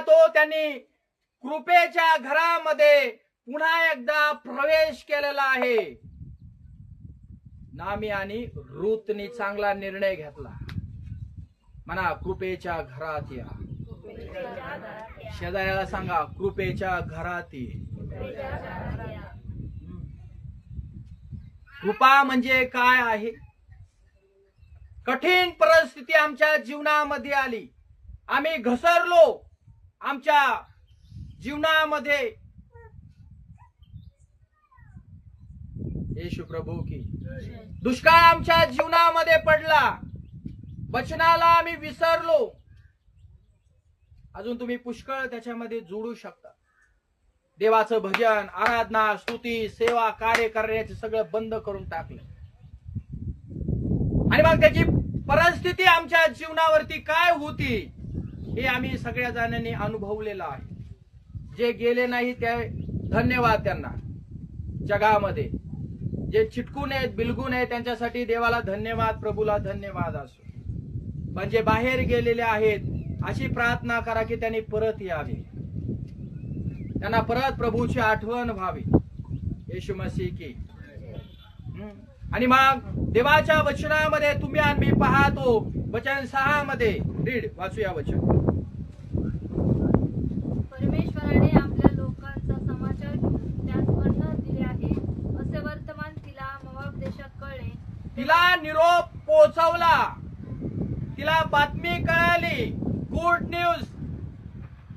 तो त्यांनी कृपेच्या घरामध्ये पुन्हा एकदा प्रवेश केलेला आहे. नामी आणि रूतनी चांगला निर्णय घेतला. म्हणा कृपेच्या घरात या. शेजाऱ्याला सांगा कृपेच्या घरात ये. कृपा म्हणजे काय आहे? कठीण परिस्थिती आमच्या जीवनामध्ये आली. आम्ही घसरलो. आमच्या जीवनामध्ये. येशू प्रभू की. दुष्काळ आमच्या जीवनामध्ये पडला. वचनाला आम्ही विसरलो. अजून तुम्ही पुष्कळ त्याच्यामध्ये जोडू शकता. देवाचं भजन आराधना स्तुती सेवा कार्य करण्याचे सगळं बंद करून टाकलं. आणि मग त्याची परिस्थिती आमच्या जीवनावरती काय होती? हे आम्ही सगळ्या जणांनी अनुभवलेलं आहे. जे गेले नाही ते धन्यवाद त्यांना. जगामध्ये. जे चिटकून आहेत बिलगून आहेत त्यांच्यासाठी देवाला धन्यवाद प्रभूला धन्यवाद असो. पण जे बाहेर गेलेले आहेत अशी प्रार्थना करा की त्यांनी परत यावे. त्यांना परत प्रभूची आठवण व्हावी. येशू मसीह की. आणि मग देवाच्या वचनामध्ये तुम्ही मी पाहतो. वचन सहा मध्ये रीड वाचूया वचन. परमेश्वराने आपल्या लोकांचा समाचार घेऊन त्यास अन्न दिले आहे. असे वर्तमान तिला मोवाब देशात कळले. तिला निरोप पोहोचवला. तिला बातमी कळाली. गुड न्यूज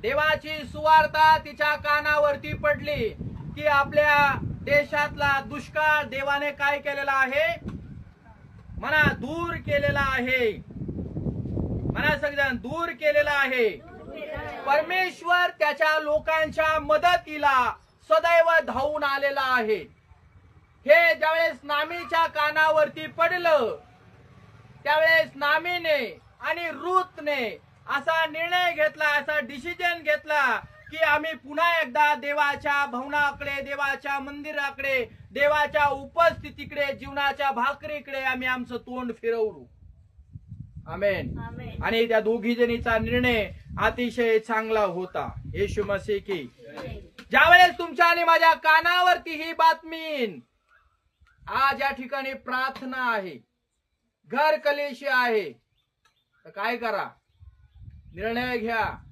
देवाची सुवार्ता तिच्या कानावरती पडली. की आपल्या देशातला दुष्काळ देवाने काय केलेला आहे? म्हणा दूर केलेला आहे. म्हणा सगळ्यांना दूर केलेला आहे. परमेश्वर त्याच्या लोकांच्या मदतीला सदैव धावून आलेला आहे. हे ज्यावेळेस नामीच्या कानावरती पडलं त्यावेळेस नामीने आणि रूतने असा निर्णय घेतला असा डिसिजन घेतला की आम्ही पुन्हा एकदा देवाच्या भवनाकडे देवाच्या मंदिराकडे देवाच्या उपस्थितीकडे जीवनाच्या भाकरीकडे आम्ही आमचं तोंड फिरवू. आमेन. आणि त्या दोघी जणीचा निर्णय अतिशय चांगला होता. येशू मसीह की. ज्यावेळेस तुमच्या आणि माझ्या कानावरती ही बातमी आज या ठिकाणी प्रार्थना आहे. घर कलेशी आहे. तर काय करा? निर्णय घ्या.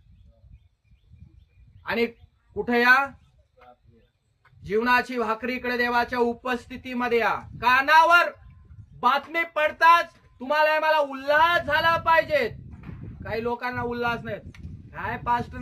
आणि कुठे या? जीवनाची भाकरीकडे देवाच्या उपस्थितीमध्ये या. कानावर बातमी पडताच तुम्हाला मला उल्हास झाला पाहिजे काही लोकांना उल्हास नाही काय पास्टर